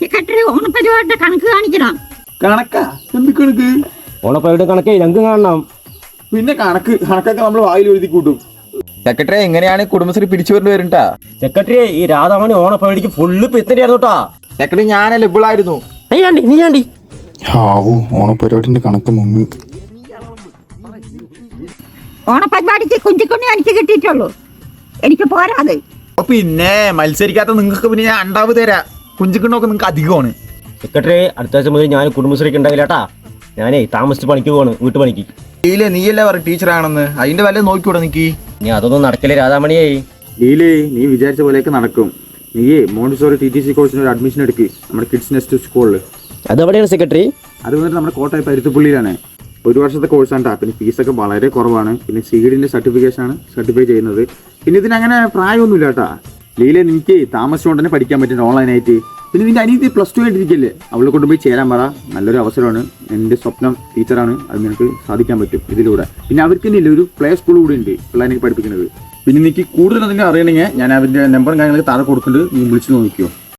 Secretary ഓണപ്പരിപാടിയുടെ കണക്ക് കാണിക്കണം. കണക്കാ? എന്ത് കണക്ക്? ഓണപ്പരുടെ കണക്കേ ഞങ്ങൾക്ക് കാണണം. പിന്നെ കണക്ക് കണക്കൊക്കെ നമ്മൾ വായിൽ എഴുതി കൂട്ടും. സെക്രട്ടറി എങ്ങനെയാണ് കുടുംബശ്രീ പിരിച്ചു വരുന്നത് വരുന്നുട്ടാ സെക്രട്ടറി ഈ രാധാമണി ഓണപ്പരിപാടിക്ക് ഫുള്ള് പെത്തിട്ടായിരുന്നു കേട്ടാ. സെക്രട്ടറി ഞാനല്ല ഇവളായിരുന്നു. നീ ആണ്ടി നീ ഹാവു ഓണപ്പരിപാടിന്റെ കണക്ക് മുങ്ങി. ഓണപ്പരിപാടിക്ക് കുഞ്ചിക്കുണ്ണി എനിക്ക് കിട്ടിയിട്ടുള്ളൂ. എനിക്ക് പോരാതെ പിന്നെ മത്സരിക്കാത്ത നിങ്ങൾക്ക് പിന്നെ ഞാൻ അണ്ടാവ് തരാ. കുഞ്ചിക്കണ്ണൊക്കെ നിങ്ങൾക്ക് അധികമാണ്. സെക്രട്ടറി അടുത്ത ആഴ്ച മുതൽ ഞാൻ കുടുംബശ്രീക്ക് ഉണ്ടാവില്ല കേട്ടാ ഞാനേ താമസിച്ച് പണിക്ക് പോവാണ് വീട്ടു പണിക്ക്. ഇല്ല നീയല്ലേ പറ ടീച്ചറാണെന്ന്? അതിന്റെ വല്ല നോക്കിക്കൂടെ നിക്ക്? നീ അതൊന്നും നടക്കില്ലേ രാധാമണിയേ. ലീലേ നീ വിചാരിച്ച പോലെയൊക്കെ നടക്കും. നീയേ മോണ്ടിസോറി ടി ടി സി കോഴ്സിന് ഒരു അഡ്മിഷൻ എടുക്ക് നമ്മുടെ കിഡ്സ് നെസ്റ്റ് സ്കൂളിൽ അതെവിടെയാണ് സെക്രട്ടറി അത് വന്നിട്ട് നമ്മുടെ കോട്ടയം പരുത്തിപ്പുള്ളിയിലാണ്. ഒരു വർഷത്തെ കോഴ്സാണ് ട്ടാ. പിന്നെ ഫീസൊക്കെ വളരെ കുറവാണ്. പിന്നെ സീഡിന്റെ സർട്ടിഫിക്കേഷൻ ആണ് സർട്ടിഫൈ ചെയ്യുന്നത്. പിന്നെ ഇതിനങ്ങനെ പ്രായമൊന്നുമില്ല കേട്ടാ ലീല എനിക്ക് താമസിച്ചുകൊണ്ട് തന്നെ പഠിക്കാൻ പറ്റും ഓൺലൈനായിട്ട് പിന്നെ നിന്റെ അനിയത്തി പ്ലസ് ടു ആയിട്ടിരിക്കല്ലേ? അവളെ കൊണ്ടുപോയി ചേരാൻ പറ. നല്ലൊരു അവസരമാണ്. എന്റെ സ്വപ്നം ടീച്ചറാണ് അത് നിനക്ക് സാധിക്കാൻ പറ്റും ഇതിലൂടെ. പിന്നെ അവർക്ക് ഇല്ല ഒരു പ്ലേ സ്കൂൾ കൂടി ഉണ്ട് പിള്ളേരെ പഠിപ്പിക്കുന്നത്. പിന്നെ എനിക്ക് കൂടുതൽ അതിനെ അറിയണമെങ്കിൽ ഞാൻ അവന്റെ നമ്പറും കാര്യങ്ങളൊക്കെ താഴെ കൊടുക്കുന്നുണ്ട് നീ വിളിച്ച് നോക്കിയോ